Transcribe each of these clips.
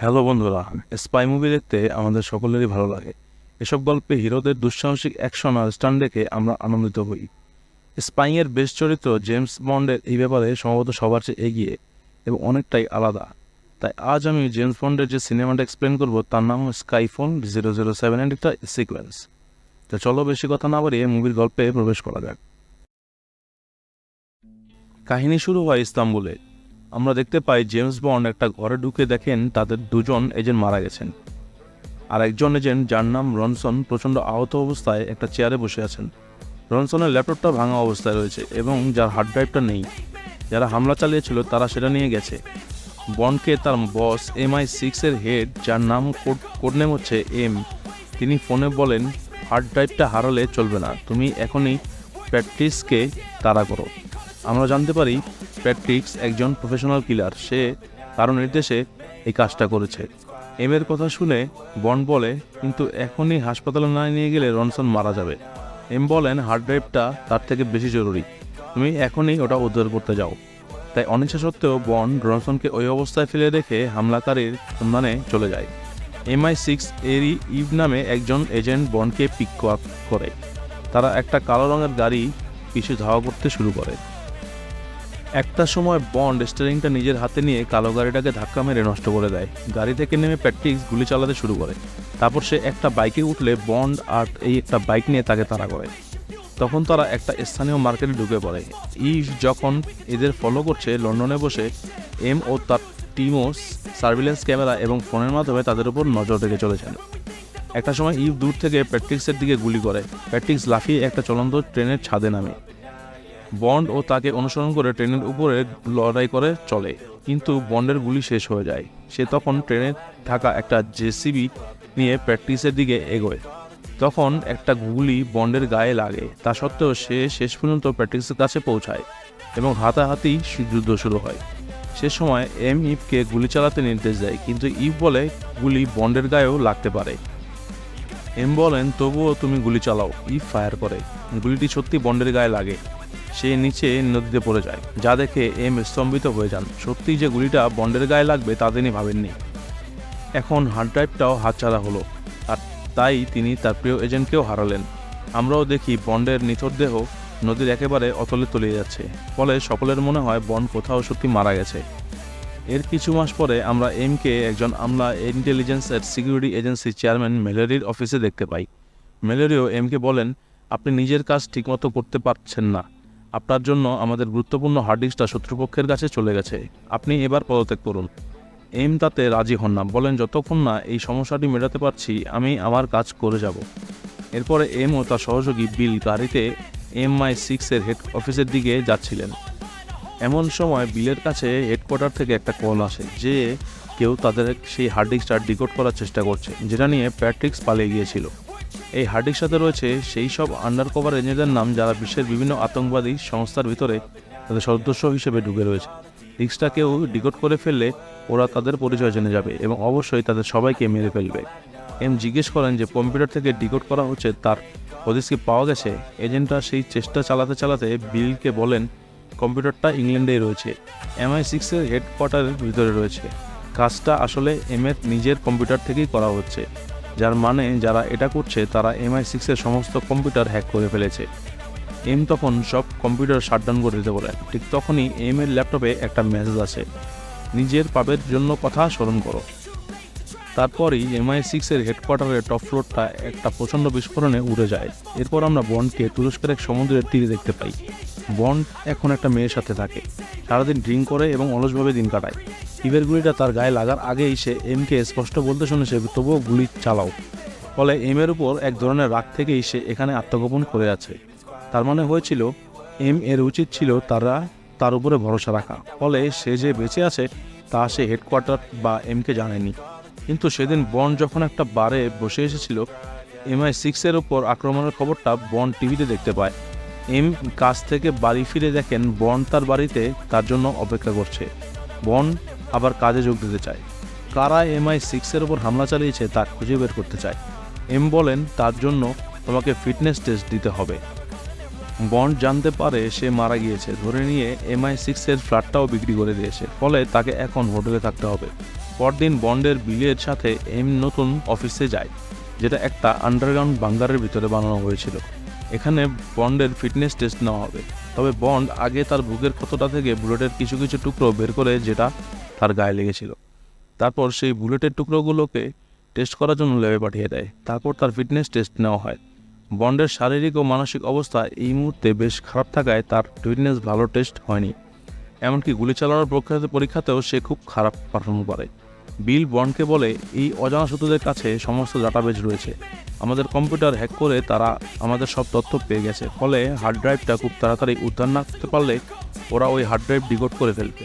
Hello বন্ধুরা spy movie দেখতে আমাদের সকলেরই ভালো লাগে। এসব গল্পে হিরোদের দুঃসাহসিক অ্যাকশন আর স্টান দেখে আমরা আনন্দিত হই। স্পাইয়ের বেশ চরিত্র জেমস বন্ডের এই ব্যাপারে সম্ভবত সবার চেয়ে এগিয়ে এবং অনেকটাই আলাদা। তাই আজ আমি জেমস বন্ডের যে সিনেমাটা এক্সপ্লেন করব তার নাম স্কাইফোন জিরো জিরো সেভেনের একটা সিকোয়েন্স তো চলো বেশি কথা না বাড়িয়ে মুভির গল্পে প্রবেশ করা যাক। কাহিনী শুরু হয় ইস্তাম্বুলে। আমরা দেখতে পাই জেমস বন্ড একটা ঘরে ঢুকে দেখেন তাদের দুজন এজেন্ট মারা গেছেন। আর একজন এজেন্ট যার নাম রনসন প্রচণ্ড আহত অবস্থায় একটা চেয়ারে বসে আছেন। রনসনের ল্যাপটপটা ভাঙা অবস্থায় রয়েছে এবং যার হার্ড ড্রাইভটা নেই। যারা হামলা চালিয়েছিল তারা সেটা নিয়ে গেছে। বন্ডকে তার বস এম আই সিক্সের হেড যার নাম কোড কোডনেম হচ্ছে এম তিনি ফোনে বলেন হার্ড ড্রাইভটা হারালে চলবে না। তুমি এখনই প্র্যাকটিসকে তাড়া করো। আমরা জানতে পারি প্যাট্রিক্স একজন প্রফেশনাল কিলার। সে কারও নির্দেশে এই কাজটা করেছে। এম এর কথা শুনে বন্ড বলে, কিন্তু এখনই হাসপাতালে না নিয়ে গেলে রনসন মারা যাবে। এম বলেন, হার্ড ড্রাইভটা তার থেকে বেশি জরুরি। তুমি এখনই ওটা উদ্ধার করতে যাও। তাই অনিচ্ছা সত্ত্বেও বন্ড রনসনকে ওই অবস্থায় ফেলে রেখে হামলাকারীর সন্ধানে চলে যায়। এমআই সিক্স এরই ইভ নামে একজন এজেন্ট বন্ডকে পিক করে। তারা একটা কালো রঙের গাড়ি পিছু ধাওয়া করতে শুরু করে। একটা সময় বন্ড স্টিয়ারিংটা নিজের হাতে নিয়ে কালো গাড়িটাকে ধাক্কা মেরে নষ্ট করে দেয়। গাড়ি থেকে নেমে প্যাট্রিক্স গুলি চালাতে শুরু করে। তারপর সে একটা বাইকে উঠলে বন্ড আর এই একটা বাইক নিয়ে তাকে তাড়া করে। তখন তারা একটা স্থানীয় মার্কেটে ঢুকে পড়ে। ইভ যখন এদের ফলো করছে, লন্ডনে বসে এম ও তার টিমও সার্ভিলেন্স ক্যামেরা এবং ফোনের মাধ্যমে তাদের উপর নজর রেখে চলেছেন। একটা সময় ইভ দূর থেকে প্যাট্রিক্সের দিকে গুলি করে। প্যাট্রিক্স লাফিয়ে একটা চলন্ত ট্রেনের ছাদে নামে। বন্ড ও তাকে অনুসরণ করে ট্রেনের উপরে লড়াই করে চলে। কিন্তু বন্ডের গুলি শেষ হয়ে যায়। সে তখন ট্রেনে থাকা একটা জেসিবি নিয়ে প্র্যাকটিসের দিকে এগোয়। তখন একটা গুলি বন্ডের গায়ে লাগে। তা সত্ত্বেও সে শেষ পর্যন্ত প্র্যাকটিসের কাছে পৌঁছায় এবং হাতাহাতি যুদ্ধ শুরু হয়। সে সময় এম ইফকে গুলি চালাতে নির্দেশ দেয়, কিন্তু ইফ বলে গুলি বন্ডের গায়েও লাগতে পারে। এম বলেন, তবুও তুমি গুলি চালাও। ইফ ফায়ার করে। গুলিটি সত্যি বন্ডের গায়ে লাগে। সে নিচে নদীতে পড়ে যায়, যা দেখে এম স্তম্ভিত হয়ে যান। সত্যিই যে গুলিটা বন্ডের গায়ে লাগবে তা তিনি ভাবেননি। এখন হার্ড ড্রাইভটাও হাতছাড়া হলো, আর তাই তিনি তার প্রিয় এজেন্টকেও হারালেন। আমরাও দেখি বন্ডের নিথর দেহ নদীর একেবারে অতলে তলিয়ে যাচ্ছে, ফলে সকলের মনে হয় বন্ড কোথাও সত্যি মারা গেছে। এর কিছু মাস পরে আমরা এমকে একজন আমলা ইন্টেলিজেন্স সিকিউরিটি এজেন্সির চেয়ারম্যান মেলেরির অফিসে দেখতে পাই। মেলেরিও এমকে বলেন, আপনি নিজের কাজ ঠিকমতো করতে পারছেন না। আপনার জন্য আমাদের গুরুত্বপূর্ণ হার্ড ডিস্কটা শত্রুপক্ষের কাছে চলে গেছে। আপনি এবার পদত্যাগ করুন। এম তাতে রাজি হন না। বলেন, যতক্ষণ না এই সমস্যাটি মেটাতে পারছি, আমি আমার কাজ করে যাব। এরপরে এম ও তার সহযোগী বিল গাড়িতে এম আই সিক্সের হেড অফিসের দিকে যাচ্ছিলেন। এমন সময় বিলের কাছে হেডকোয়ার্টার থেকে একটা কল আসে, যে কেউ তাদের সেই হার্ড ডিস্কটা ডিকোড করার চেষ্টা করছে, যেটা নিয়ে প্যাট্রিক্স পালিয়ে গিয়েছিল। এই হার্ডির সাথে রয়েছে সেই সব আন্ডার কভার এজেন্টদের নাম যারা বিশ্বের বিভিন্ন আতঙ্কবাদী সংস্থার ভিতরে তাদের সদস্য হিসেবে ঢুকে রয়েছে। ডিস্কটা কেউ করে ফেললে ওরা তাদের পরিচয় জেনে যাবে এবং অবশ্যই তাদের সবাইকে মেরে ফেলবে। এম জিজ্ঞেস করেন যে, কম্পিউটার থেকে ডিকোড করা হচ্ছে তার হদিস কি পাওয়া গেছে? এজেন্টরা সেই চেষ্টা চালাতে চালাতে বিলকে বলেন, কম্পিউটারটা ইংল্যান্ডেই রয়েছে। এমআই সিক্সের হেডকোয়ার্টারের ভিতরে রয়েছে। কাজটা আসলে এম এর নিজের কম্পিউটার থেকেই করা হচ্ছে। যার মানে যারা এটা করছে, তারা এমআই সিক্সের সমস্ত কম্পিউটার হ্যাক করে ফেলেছে। এম তখন সব কম্পিউটার শাটডাউন করে দিতে বলে। ঠিক তখনই এম এর ল্যাপটপে একটা মেসেজ আসে। নিজের পাপের জন্য কথা স্মরণ করো। তারপরই এমআই সিক্সের হেডকোয়ার্টারের টপ ফ্লোরটা একটা প্রচণ্ড বিস্ফোরণে উড়ে যায়। এরপর আমরা বন্ডকে তুরস্কের এক সমুদ্রের তীরে দেখতে পাই। বন্ড এখন একটা মেয়ের সাথে থাকে। সারাদিন ড্রিঙ্ক করে এবং অলসভাবে দিন কাটায়। ইভের গুলিটা তার গায়ে লাগার আগেই সে এমকে স্পষ্ট বলতে শুনেছে তবুও গুলি চালাও। ফলে এমের উপর এক ধরনের রাগ থেকেই সে এখানে আত্মগোপন করে আছে। তার মানে হয়েছিল, এম এর উচিত ছিল তারা তার উপরে ভরসা রাখা। ফলে সে যে বেঁচে আছে, তা সে হেডকোয়ার্টার বা এমকে জানেনি। কিন্তু সেদিন বন্ড যখন একটা বারে বসে এসেছিল, এমআই সিক্সের ওপর আক্রমণের খবরটা বন্ড টিভিতে দেখতে পায়। এম কাজ থেকে বাড়ি ফিরে দেখেন বন্ড তার বাড়িতে তার জন্য অপেক্ষা করছে। বন্ড আবার কাজে যোগ দিতে চায়। কারা এমআই সিক্সের ওপর হামলা চালিয়েছে তা খুঁজে বের করতে চায়। এম বলেন, তার জন্য তোমাকে ফিটনেস টেস্ট দিতে হবে। বন্ড জানতে পারে সে মারা গিয়েছে। ধরে নিয়ে এমআই সিক্সের ফ্ল্যাটটাও বিক্রি করে দিয়েছে। ফলে তাকে এখন হোটেলে থাকতে হবে। পরদিন বন্ডের বিলের সাথে এম নতুন অফিসে যায়, যেটা একটা আন্ডারগ্রাউন্ড বাঙ্গারের ভিতরে বানানো হয়েছিল। এখানে বন্ডের ফিটনেস টেস্ট নেওয়া হবে। তবে বন্ড আগে তার বুকের ক্ষতটা থেকে বুলেটের কিছু কিছু টুকরো বের করে যেটা তার গায়ে লেগেছিল। তারপর সেই বুলেটের টুকরোগুলোকে টেস্ট করার জন্য ল্যাবে পাঠিয়ে দেয়। তারপর তার ফিটনেস টেস্ট নেওয়া হয়। বন্ডের শারীরিক ও মানসিক অবস্থা এই মুহূর্তে বেশ খারাপ থাকায় তার ফিটনেস ভালো টেস্ট হয়নি। এমনকি গুলি চালানোর পরীক্ষাতে পরীক্ষাতেও সে খুব খারাপ পারফর্ম করে। বিল বন্ডকে বলে এই অজানা শত্রুদের কাছে সমস্ত ডাটাবেজ রয়েছে। আমাদের কম্পিউটার হ্যাক করে তারা আমাদের সব তথ্য পেয়ে গেছে। ফলে হার্ড ড্রাইভটা খুব তাড়াতাড়ি উদ্ধার না করতে পারলে ওরা ওই হার্ড ড্রাইভ ডিকোড করে ফেলবে।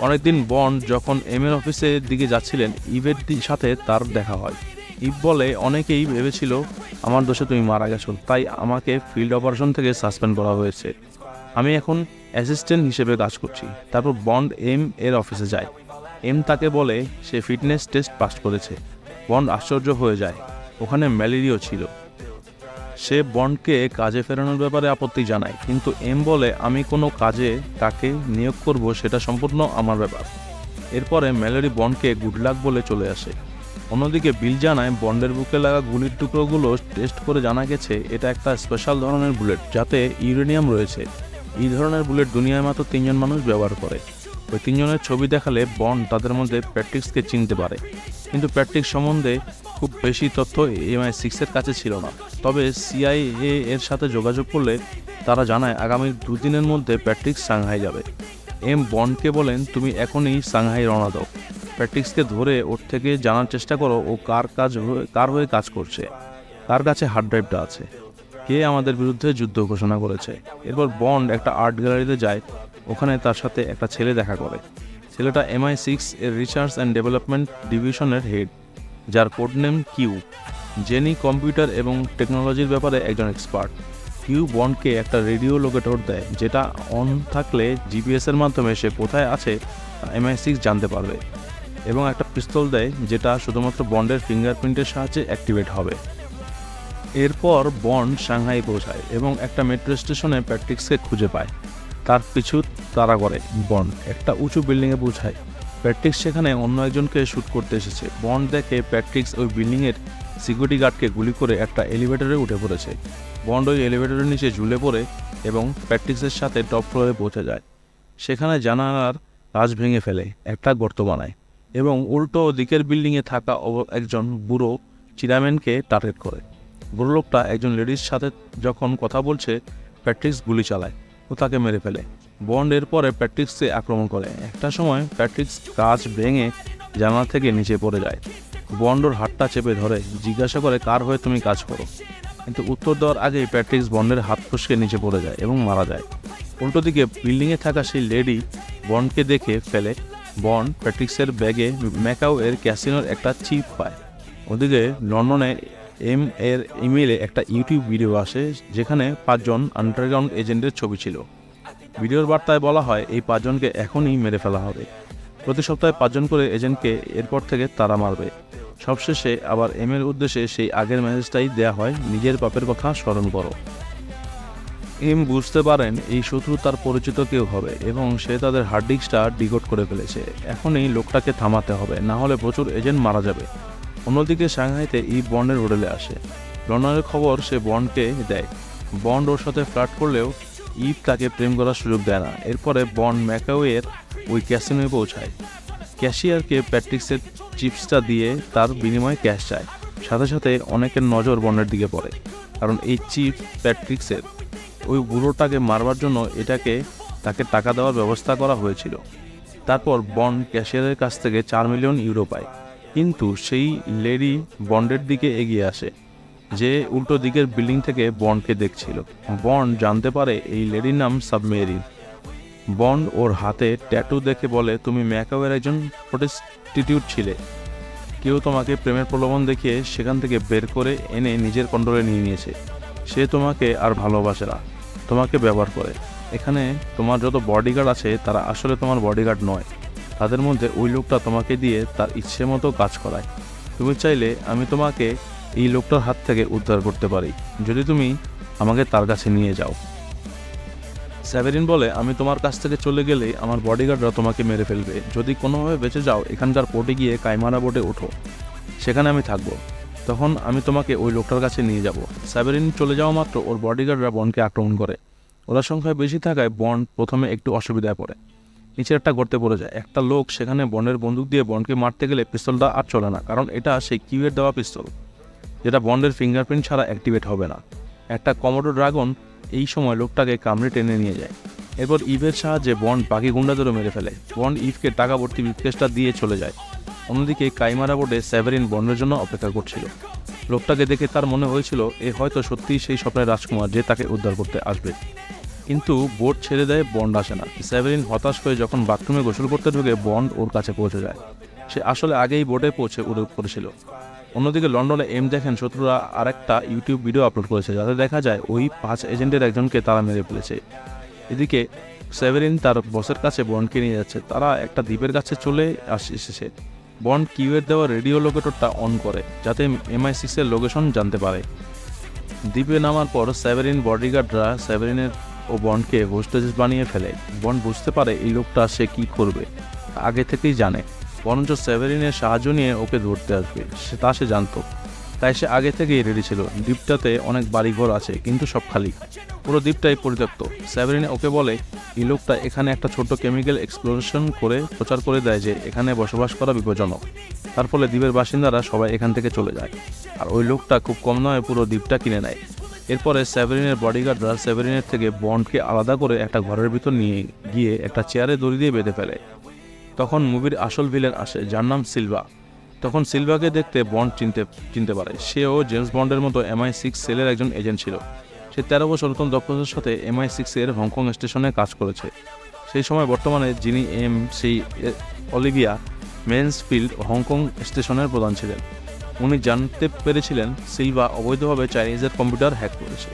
অনেকদিন বন্ড যখন এম এর অফিসের দিকে যাচ্ছিলেন ইভের সাথে তার দেখা হয়। ইভ বলে, অনেকেই ভেবেছিল আমার দোষে তুমি মারা গেছো, তাই আমাকে ফিল্ড অপারেশন থেকে সাসপেন্ড করা হয়েছে। আমি এখন অ্যাসিস্ট্যান্ট হিসেবে কাজ করছি। তারপর বন্ড এম এর অফিসে যায়। এম তাকে বলে, সে ফিটনেস টেস্ট পাস করেছে। বন্ড আশ্চর্য হয়ে যায়। ওখানে ম্যালেরিয়াও ছিল। সে বন্ডকে কাজে ফেরানোর ব্যাপারে আপত্তি জানায়। কিন্তু এম বলে, আমি কোনো কাজে তাকে নিয়োগ করব সেটা সম্পূর্ণ আমার ব্যাপার। এরপরে ম্যালেরি বন্ডকে গুড লাক বলে চলে আসে। অন্যদিকে বিল জানায় বন্ডের বুকে লাগা গুলির টুকরোগুলো টেস্ট করে জানা গেছে, এটা একটা স্পেশাল ধরনের বুলেট যাতে ইউরেনিয়াম রয়েছে। এই ধরনের বুলেট দুনিয়ায় মাত্র তিনজন মানুষ ব্যবহার করে। ওই তিনজনের ছবি দেখালে বন্ড তাদের মধ্যে প্র্যাকটিক্সকে চিনতে পারে। কিন্তু প্র্যাকটিক্স সম্বন্ধে খুব বেশি তথ্য এমআই সিক্সের কাছে ছিল না। তবে সিআইএ এর সাথে যোগাযোগ করলে তারা জানায় আগামী দুদিনের মধ্যে প্র্যাকটিক্স সাংহাই যাবে। এম বন্ডকে বলেন, তুমি এখনই সাংহাই রওনা দাও। প্র্যাকটিক্সকে ধরে ওর থেকে জানার চেষ্টা করো ও কার কাজ হয়ে- কার হয়ে কাজ করছে। কার কাছে হার্ড ড্রাইভটা আছে? কে আমাদের বিরুদ্ধে যুদ্ধ ঘোষণা করেছে। এরপর বন্ড একটা আর্ট গ্যালারিতে যায়। ওখানে তার সাথে একটা ছেলে দেখা করে। ছেলেটা এমআই সিক্স এর রিসার্চ অ্যান্ড ডেভেলপমেন্ট ডিভিশনের হেড, যার কোড নেম কিউ। জেনি কম্পিউটার এবং টেকনোলজির ব্যাপারে একজন এক্সপার্ট। কিউ বন্ডকে একটা রেডিও লোকেটর দেয়, যেটা অন থাকলে জিপিএসের মাধ্যমে সে কোথায় আছে এমআই সিক্স জানতে পারবে। এবং একটা পিস্তল দেয়, যেটা শুধুমাত্র বন্ডের ফিঙ্গারপ্রিন্টের সাহায্যে অ্যাক্টিভেট হবে। এরপর বন্ড সাংহাই পৌঁছায় এবং একটা মেট্রো স্টেশনে প্যাট্রিক্সকে খুঁজে পায়। তার পিছু তারা করে বন্ড একটা উঁচু বিল্ডিংয়ে পৌঁছায়। প্যাট্রিক্স সেখানে অন্য একজনকে শ্যুট করতে এসেছে। বন্ড দেখে প্যাট্রিক্স ওই বিল্ডিংয়ের সিকিউরিটি গার্ডকে গুলি করে একটা এলিভেটরে উঠে পড়েছে। বন্ড ওই এলিভেটরের নিচে ঝুলে পড়ে এবং প্যাট্রিক্সের সাথে টপ ফ্লোরে পৌঁছে যায়। সেখানে জানালার কাজ ভেঙে ফেলে, একটা গর্ত বানায় এবং উল্টো দিকের বিল্ডিংয়ে থাকা একজন বুড়ো চিরাম্যানকে টার্গেট করে। বুড়ো লোকটা একজন লেডির সাথে যখন কথা বলছে, প্যাট্রিক্স গুলি চালায় ও তাকে মেরে ফেলে। বন্ড এর পরে প্যাট্রিক্সকে আক্রমণ করে। একটা সময় প্যাট্রিক্স কাজ ভেঙে জানালা থেকে নিচে পড়ে যায়। বন্ড ওর হাতটা চেপে ধরে, জিজ্ঞাসা করে, কার হয়ে তুমি কাজ করো? কিন্তু উত্তর দেওয়ার আগেই প্যাট্রিক্স বন্ডের হাত ফসকে নিচে পড়ে যায় এবং মারা যায়। উল্টো দিকে বিল্ডিংয়ে থাকা সেই লেডি বন্ডকে দেখে ফেলে। বন্ড প্যাট্রিক্সের ব্যাগে ম্যাকাও এর ক্যাসিনোর একটা চিপ পায়। ওদিকে লন্ডনে এম এর ইমেলে একটা ইউটিউব ভিডিও আসে যেখানে পাঁচজন আন্ডারগ্রাউন্ড এজেন্টের ছবি ছিল। ভিডিওর বার্তায় বলা হয়, এই পাঁচজনকে এখনই মেরে ফেলা হবে। প্রতি সপ্তাহে পাঁচজন করে এজেন্টকে এরপর থেকে তারা মারবে। সবশেষে আবার এম এর উদ্দেশ্যে সেই আগের মেসেজটাই দেয়া হয়, নিজের পাপের কথা স্মরণ করো। এম বুঝতে পারেন, এই শত্রু তার পরিচিত কেউ হবে এবং সে তাদের হার্ড ডিস্কটা করে ফেলেছে। এখন এই লোকটাকে থামাতে হবে, না হলে প্রচুর এজেন্ট মারা যাবে। অন্যদিকে সাংহাইতে ই বন্ডের হোটেলে আসে। লন্ডনের খবর সে বন্ডকে দেয়। বন্ড ওর সাথে ফ্লার্ট করলেও ইভ তাকে প্রেম করার সুযোগ দেয় না। এরপরে বন্ড ম্যাকাওয়ের ওই ক্যাসিনোয়ে পৌঁছায়। ক্যাশিয়ারকে প্যাট্রিক্সের চিপসটা দিয়ে তার বিনিময়ে ক্যাশ চায়। সাথে সাথে অনেকের নজর বন্ডের দিকে পড়ে। কারণ এই চিপ প্যাট্রিক্সের ওই বুড়োটাকে মারবার জন্য এটাকে, তাকে টাকা দেওয়ার ব্যবস্থা করা হয়েছিল। তারপর বন্ড ক্যাশিয়ারের কাছ থেকে চার মিলিয়ন ইউরো পায়। কিন্তু সেই লেডি বন্ডের দিকে এগিয়ে আসে, যে উল্টো দিকের বিল্ডিং থেকে বন্ডকে দেখছিল। বন্ড জানতে পারে এই লেডির নাম সাবমেরিন। বন্ড ওর হাতে ট্যাটু দেখে বলে, তুমি ম্যাকাওয়ের একজন প্রোটেস্টিটিউট ছিলে। কেউ তোমাকে প্রেমের প্রলোভন দেখিয়ে সেখান থেকে বের করে এনে নিজের কন্ট্রোলে নিয়ে নিয়েছে। সে তোমাকে আর ভালোবাসে না, তোমাকে ব্যবহার করে। এখানে তোমার যত বডিগার্ড আছে, তারা আসলে তোমার বডিগার্ড নয়। তাদের মধ্যে ওই লোকটা তোমাকে দিয়ে তার ইচ্ছে মতো কাজ করায়। তুমি চাইলে আমি তোমাকে এই লোকটার হাত থেকে উদ্ধার করতে পারি। যদি তুমি আমাকে তার কাছে নিয়ে যাও। স্যাভেরিন বলে, আমি তোমার কাছ থেকে চলে গেলে আমার বডিগার্ডরা তোমাকে মেরে ফেলবে। যদি কোনোভাবে বেঁচে যাও, এখানকার পোর্টে গিয়ে কাইমারা বোটে ওঠো। সেখানে আমি থাকব। তখন আমি তোমাকে ওই লোকটার কাছে নিয়ে যাব। স্যাভেরিন চলে যাওয়া মাত্র ওর বডিগার্ডরা বনকে আক্রমণ করে। ওরা সংখ্যায় বেশি থাকায় বন্ড প্রথমে একটু অসুবিধায় পড়ে। নিচের একটা গর্তে পড়ে যায়। একটা লোক সেখানে বন্ডের বন্দুক দিয়ে বন্ডকে মারতে গেলে পিস্তলটা আর চলে না, কারণ এটা সেই কিউয়ের দেওয়া পিস্তল, যেটা বন্ডের ফিঙ্গারপ্রিন্ট ছাড়া অ্যাক্টিভেট হবে না। একটা কমোডো ড্রাগন এই সময় লোকটাকে কামড়ে টেনে নিয়ে যায়। এরপর ইভের সাহায্যে বন্ড বাকি গুন্ডাদেরও মেরে ফেলে। বন্ড ইভকে টাকা ভর্তি বিকেসটা দিয়ে চলে যায়। অন্যদিকে কাইমারা বোর্ডে স্যাভারিন বন্ডের জন্য অপেক্ষা করছিল। লোকটাকে দেখে তার মনে হয়েছিল, এ হয়তো সত্যিই সেই স্বপ্নের রাজকুমার যে তাকে উদ্ধার করতে আসবে। কিন্তু বোট ছেড়ে দেয়, বন্ড আসে না। স্যাভারিন হতাশ হয়ে যখন বাথরুমে গোসল করতে ঢুকে, বন্ড ওর কাছে পৌঁছে যায়। সে আসলে আগেই বোটে পৌঁছে উড়ে পড়েছিল। অন্যদিকে লন্ডনে এম দেখেন শত্রুরা আরেকটা ইউটিউব ভিডিও আপলোড করেছে, যাতে দেখা যায় ওই পাঁচ এজেন্টের একজনকে তারা মেরে ফেলেছে। এদিকে সেভেরিন তার বসের কাছে বন্ডকে নিয়ে যাচ্ছে। তারা একটা দ্বীপের কাছে চলে আস- এসেছে। বন্ড কিউয়ের দেওয়া রেডিও লোকেটরটা অন করে, যাতে এমআই সিক্সের লোকেশন জানতে পারে। দ্বীপে নামার পর সেভেরিন বডিগার্ডরা সেভেরিনের ও বন্ডকে হোস্টেজ বানিয়ে ফেলে। বন্ড বুঝতে পারে এই লোকটা সে কি করবে। আগে থেকেই জানে। বরঞ্চ সেভেরিনের সাহায্য নিয়ে ওকে ধরতে আসবে। সে তা সে জানতো। তাই সে আগে থেকেই রেডি ছিল। দ্বীপটাতে অনেক বাড়িঘর আছে, কিন্তু সব খালি। পুরো দ্বীপটাই পরিত্যক্ত। সেভেরিন ওকে বলে, এই লোকটা এখানে একটা ছোট কেমিক্যাল এক্সপ্লোরেশন করে প্রচার করে দেয় যে এখানে বসবাস করা বিপজ্জনক। তার ফলে দ্বীপের বাসিন্দারা সবাই এখান থেকে চলে যায়। আর ওই লোকটা খুব কম নয়, পুরো দ্বীপটা কিনে নেয়। এরপরে সেভেরিনের বডিগার্ডরা সেভেরিনের থেকে বন্ডকে আলাদা করে একটা ঘরের ভিতর নিয়ে গিয়ে একটা চেয়ারে দড়ি দিয়ে বেঁধে ফেলে। তখন মুভির আসল ভিলেন আসে যার নাম সিলভা। তখন সিলভাকে দেখতে বন্ড চিনতে চিনতে পারে। সেও জেমস বন্ডের মতো এমআই সিক্স সেলের একজন এজেন্ট ছিল। সে তেরো বছর নতুন দক্ষতার সাথে এমআই সিক্সের হংকং স্টেশনে কাজ করেছে। সেই সময় বর্তমানে যিনি এম এ, অলিভিয়া মেন্সফিল্ড হংকং স্টেশনের প্রধান ছিলেন। উনি জানতে পেরেছিলেন সিলভা অবৈধভাবে চাইনিজের কম্পিউটার হ্যাক করেছে।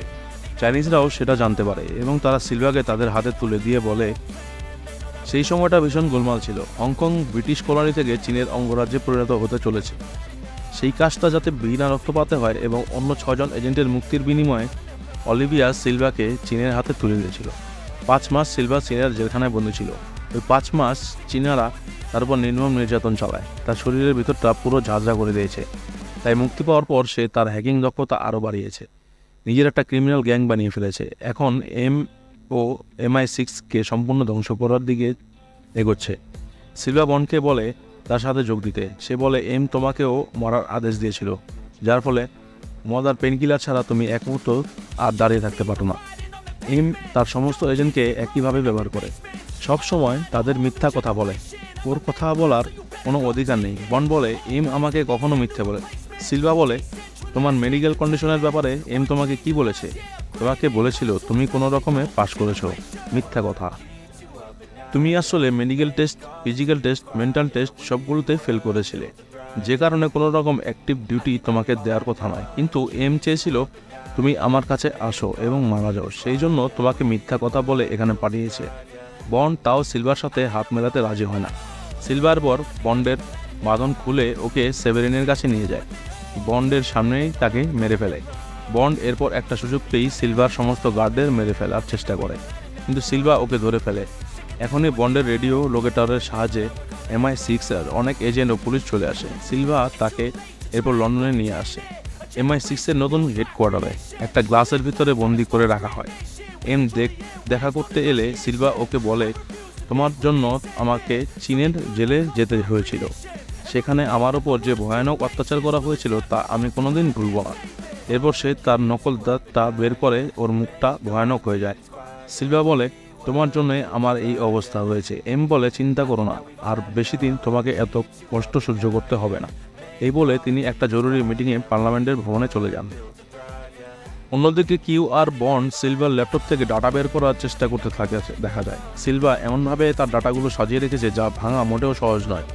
চাইনিজরাও সেটা জানতে পারে এবং তারা সিলভাকে তাদের হাতে তুলে দিয়ে বলে, সেই সময়টা ভীষণ গোলমাল ছিল। হংকং ব্রিটিশ কলোনি থেকে চীনের অঙ্গরাজ্যে পরিণত হতে চলেছে। সেই কাজটা যাতে বিনা রক্তপাতে হয় এবং অন্য ছজন এজেন্টের মুক্তির বিনিময়ে অলিভিয়া সিলভাকে চীনের হাতে তুলে দিয়েছিল। পাঁচ মাস সিলভা চীনের জেলখানায় বন্দী ছিল। ওই পাঁচ মাস চীনারা তার উপর নির্মম নির্যাতন চালায়। তার শরীরের ভিতরটা পুরো ঝাঁঝরা করে দিয়েছে। তাই মুক্তি পাওয়ার পর সে তার হ্যাকিং দক্ষতা আরও বাড়িয়েছে। নিজের একটা ক্রিমিনাল গ্যাং বানিয়ে ফেলেছে। এখন এম ও এমআই সিক্সকে সম্পূর্ণ ধ্বংস করার দিকে এগোচ্ছে। সিলভা বন্ডকে বলে তার সাথে যোগ দিতে। সে বলে, এম তোমাকেও মরার আদেশ দিয়েছিল। যার ফলে মদার পেনকিলার ছাড়া তুমি এক মুহূর্ত আর দাঁড়িয়ে থাকতে পারো না। এম তার সমস্ত এজেন্টকে একইভাবে ব্যবহার করে। সব সময় তাদের মিথ্যা কথা বলে। ওর কথা বলার কোনো অধিকার নেই। বন বলে, এম আমাকে কখনো মিথ্যা বলে সিলভা বলে, তোমার মেডিকেল কন্ডিশনের ব্যাপারে এম তোমাকে কি বলেছে? তোমাকে বলেছিল তুমি কোনো রকমে পাশ করেছ। মিথ্যা কথা। তুমি আসলে medical test, physical test, mental test সবগুলোতে ফেল করেছিলে। যে কারণে কোনো রকম অ্যাক্টিভ ডিউটি তোমাকে দেওয়ার কথা নয়। কিন্তু এম চেয়েছিল, তুমি আমার কাছে আসো এবং মারা যাও। সেই জন্য তোমাকে মিথ্যা কথা বলে এখানে পাঠিয়েছে। বন্ড তাও সিলভার সাথে হাত মেলাতে রাজি হয় না। সিলভার পর বন্ডের বাঁধন খুলে ওকে সেভেরিনের কাছে নিয়ে যায়। বন্ডের সামনেই তাকে মেরে ফেলে। বন্ড এরপর একটা সুযোগ পেয়েই সিলভার সমস্ত গার্ডদের মেরে ফেলার চেষ্টা করে। কিন্তু সিলভা ওকে ধরে ফেলে। এখনই বন্ডের রেডিও লোকেটারের সাহায্যে এমআই সিক্স এর অনেক এজেন্ট ও পুলিশ চলে আসে। সিলভা তাকে এরপর লন্ডনে নিয়ে আসে। এমআই সিক্সের নতুন হেডকোয়ার্টারে একটা গ্লাসের ভিতরে বন্দি করে রাখা হয়। এম দেখ, দেখা করতে এলে সিলভা ওকে বলে, তোমার জন্য আমাকে চীনের জেলে যেতে হয়েছিল। সেখানে আমার ওপর যে ভয়ানক অত্যাচার করা হয়েছিল তা আমি কোনোদিন ভুলব না। এরপর সে তার নকল দাঁতটা বের করে ওর মুখটা ভয়ানক হয়ে যায়। সিলভা বলে, তোমার জন্যই আমার এই অবস্থা হয়েছে। এম বলে, চিন্তা করো না, আর বেশি দিন তোমাকে এত কষ্ট সহ্য করতে হবে না। এই বলে তিনি একটা জরুরি মিটিংয়ে পার্লামেন্টের ভবনে চলে যান। অন্যদিকে কিউ আর বন্ড সিলভার ল্যাপটপ থেকে ডাটা বের করার চেষ্টা করতে থাকে, দেখা যায়। সিলভা এমনভাবে তার ডাটাগুলো সাজিয়ে রেখেছে যা ভাঙা মোটেও সহজ নয়।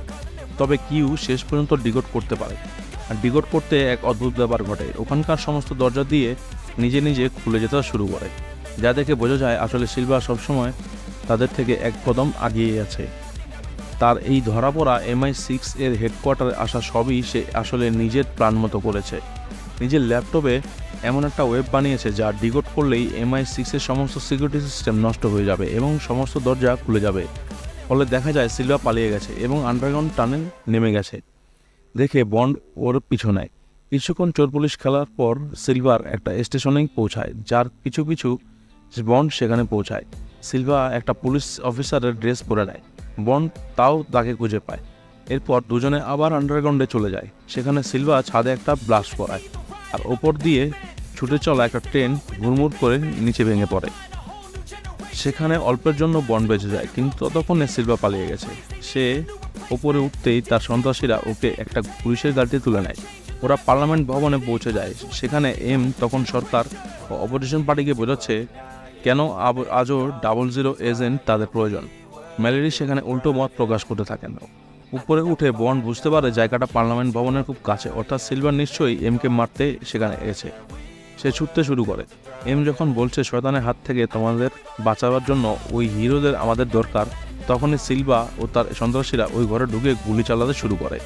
তবে কিউ শেষ পর্যন্ত ডিগোড করতে পারে। আর ডিগোড করতে এক অদ্ভুত ব্যাপার ঘটে। ওখানকার সমস্ত দরজা দিয়ে নিজে নিজে খুলে যেতে শুরু করে। যা দেখে বোঝা যায় আসলে সিলভা সবসময় তাদের থেকে এক কদম আগিয়ে আছে। তার এই ধরা পড়া এমআই সিক্স এর হেডকোয়ার্টারে আসা সবই সে আসলে নিজের প্রাণ মতো করেছে। নিজের ল্যাপটপে এমন একটা ওয়েব বানিয়েছে যা ডিকোড করলেই এমআই সিক্সের সমস্ত সিকিউরিটি সিস্টেম নষ্ট হয়ে যাবে এবং সমস্ত দরজা খুলে যাবে। ফলে দেখা যায় সিলভা পালিয়ে গেছে এবং আন্ডারগ্রাউন্ড টানেল নেমে গেছে। দেখে বন্ড ওর পিছনে কিছুক্ষণ চোর পুলিশ খেলার পর সিলভার একটা স্টেশনে পৌঁছায়, যার পিছু পিছু বন্ড সেখানে পৌঁছায়। সিলভা একটা পুলিশ অফিসারের ড্রেস পরে নেয়। বন্ড তাও তাকে খুঁজে পায়। এরপর দুজনে আবার আন্ডারগ্রাউন্ডে চলে যায়। সেখানে সিলভা ছাদে একটা ব্লাস্ট করায় আর ওপর দিয়ে ছুটে চলা একটা ট্রেন ঘুরমুর করে নিচে ভেঙে পড়ে। সেখানে অল্পের জন্য বন বেঁচে যায়, কিন্তু ততক্ষণে সিলভা পালিয়ে গেছে। সে ওপরে উঠতেই তার সন্ত্রাসীরা ওকে একটা পুলিশের গাড়িতে তুলে নেয়। ওরা পার্লামেন্ট ভবনে পৌঁছে যায়। সেখানে এম তখন সরকার ও অপোজিশন পার্টিকে বোঝাচ্ছে, কেন আজও ডাবল জিরো এজেন্ট তাদের প্রয়োজন? ম্যালেরি সেখানে উল্টো মত প্রকাশ করতে থাকেন। উপরে উঠে বন বুঝতে পারে জায়গাটা পার্লামেন্ট ভবনের খুব কাছে, অর্থাৎ সিলভার নিশ্চয়ই এমকে মারতে সেখানে এসেছে সে ছুটতে শুরু করে। এম যখন বলছে, শয়তানের হাত থেকে তোমাদের বাঁচাবার জন্য ওই হিরোদের আমাদের দরকার, তখনই সিলভা ও তার সন্ত্রাসীরা ওই ঘরে ঢুকে গুলি চালাতে শুরু করে।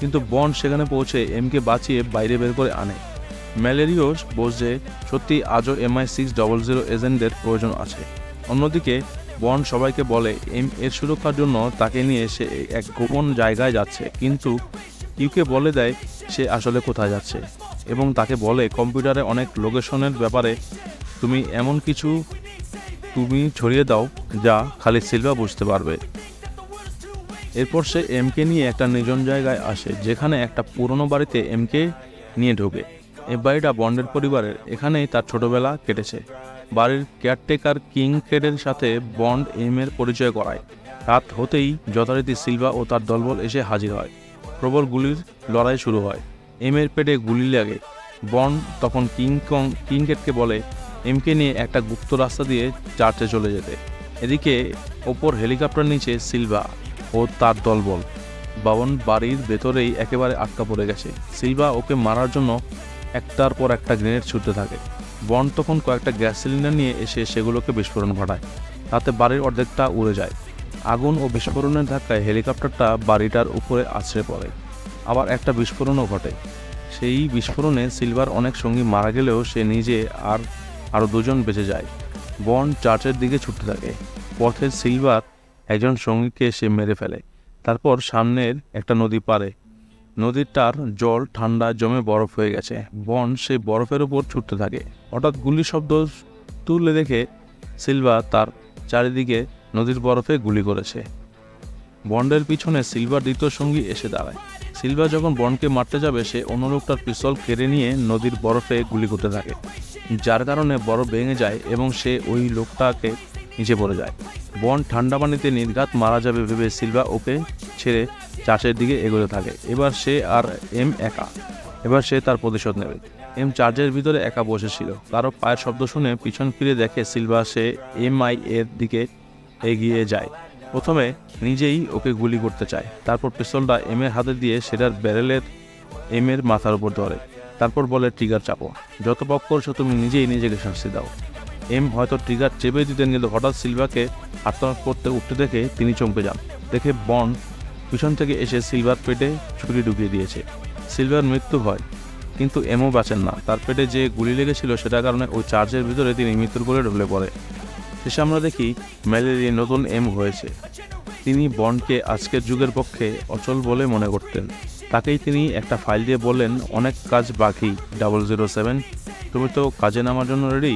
কিন্তু বন সেখানে পৌঁছে এমকে বাঁচিয়ে বাইরে বের করে আনে। ম্যালেরিওস বোঝে সত্যি আজও এমআই সিক্স ডবল জিরো এজেন্টদের প্রয়োজন আছে। অন্যদিকে বন সবাইকে বলে, এম, এর সুরক্ষার জন্য তাকে নিয়ে সে এক গোপন জায়গায় যাচ্ছে। কিন্তু ইউকে বলে দেয় সে আসলে কোথায় যাচ্ছে। এবং তাকে বলে, কম্পিউটারে অনেক লোকেশনের ব্যাপারে তুমি এমন কিছু তুমি ছড়িয়ে দাও যা খালি সিলভা বুঝতে পারবে। এরপর সে এমকে নিয়ে একটা নির্জন জায়গায় আসে, যেখানে একটা পুরনো বাড়িতে এমকে নিয়ে ঢোকে। এই বাড়িটা বন্ডের পরিবারের। এখানেই তার ছোটবেলা কেটেছে। বাড়ির কেয়ারটেকার কিং কেডের সাথে বন্ড এম এর পরিচয় করায়। রাত হতেই যথারীতি সিলভা ও তার দলবল এসে হাজির হয়। প্রবল গুলির লড়াই শুরু হয়। এম এর পেটে গুলি লাগে। বন্ড তখন কিং কং, কিং কেটকে বলে, এমকে নিয়ে একটা গুপ্ত রাস্তা দিয়ে চার্চে চলে যেতে। এদিকে ওপর হেলিকপ্টার নিচে সিলভা ও তার দলবল। বাবন বাড়ির ভেতরেই একেবারে আটকা পড়ে গেছে। সিলভা ওকে মারার জন্য একটার পর একটা গ্রেনেড ছুটতে থাকে। বন তখন কয়েকটা গ্যাস সিলিন্ডার নিয়ে এসে সেগুলোকে বিস্ফোরণ ঘটায়। তাতে বাড়ির অর্ধেকটা উড়ে যায়। আগুন ও বিস্ফোরণের ধাক্কায় হেলিকপ্টারটা বাড়িটার উপরে আছড়ে পড়ে। আবার একটা বিস্ফোরণও ঘটে। সেই বিস্ফোরণে সিলভার অনেক সঙ্গী মারা গেলেও সে নিজে আর আরও দুজন বেঁচে যায়। বন চার্চের দিকে ছুটতে থাকে। পথে সিলভার একজন সঙ্গীকে সে মেরে ফেলে। তারপর সামনের একটা নদী পারে নদীটার জল, ঠান্ডা জমে বরফ হয়ে গেছে। বন সেই বরফের উপর ছুটতে থাকে। হঠাৎ গুলি শব্দ তুলে দেখে সিলভা তার চারিদিকে নদীর বরফে গুলি করেছে। বন্ডের পিছনে সিলভার দ্বিতীয় সঙ্গী এসে দাঁড়ায়। সিলভা যখন বনকে মারতে যাবে, সে অন্য লোকটার পিস্তল কেড়ে নিয়ে নদীর বরফে গুলি করতে থাকে। যার কারণে বরফ ভেঙে যায় এবং সে ওই লোকটাকে নিচে পড়ে যায়। বন ঠান্ডা পানিতে নির্ঘাত মারা যাবে ভেবে সিলভা ওকে ছেড়ে চার্চের দিকে এগোতে থাকে। এবার সে আর এম একা। এবার সে তার প্রতিশোধ নেবে। এম চার্জের ভিতরে একা বসেছিল কারও পায়ের শব্দ শুনে পিছন ফিরে দেখে সিলভা সে এম আই এর দিকে এগিয়ে যায়। প্রথমে নিজেই ওকে গুলি করতে চায়। তারপর পিস্তলটা এম এর হাতে দিয়ে সেটার ব্যারেলের এম এর মাথার উপর ধরে। তারপর বলে, ট্রিগার চাপো। যত পক করছ, তুমি নিজেই নিজেকে শাস্তি দাও। এম হয়তো ট্রিগার চেপে দিতেন কিন্তু হঠাৎ সিলভাকে আত্মনাদ করতে উঠতে দেখে তিনি চমকে যান। দেখে বন্ড পিছন থেকে এসে সিলভার পেটে ছুরি ঢুকিয়ে দিয়েছে। সিলভার মৃত্যু হয়, কিন্তু এমও বাঁচেন না। তার পেটে যে গুলি লেগেছিল সেটার কারণে ওই চার্জের ভিতরে তিনি মৃত্যুর কোলে ঢলে পড়ে। শেষে আমরা দেখি ম্যালেরিয়া নতুন এম হয়েছে। তিনি বন্ডকে আজকের যুগের পক্ষে অচল বলে মনে করতেন। তাকেই তিনি একটা ফাইল দিয়ে বললেন, অনেক কাজ বাকি ডাবল জিরো সেভেন তুমি তো কাজে নামার জন্য রেডি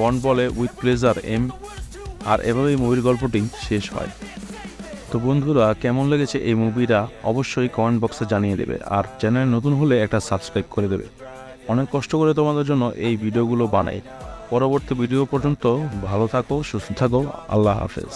বন্ড বলে উইথ প্লেজার এম, আর এভাবেই মুভির গল্পটি শেষ হয়। তো বন্ধুরা, কেমন লেগেছে এই মুভিটা অবশ্যই কমেন্ট বক্সে জানিয়ে দেবে, আর চ্যানেল নতুন হলে একটা সাবস্ক্রাইব করে দেবে। অনেক কষ্ট করে তোমাদের জন্য এই ভিডিওগুলো বানাই। পরবর্তী ভিডিও পর্যন্ত ভালো থাকো, সুস্থ থাকো, আল্লাহ হাফেজ।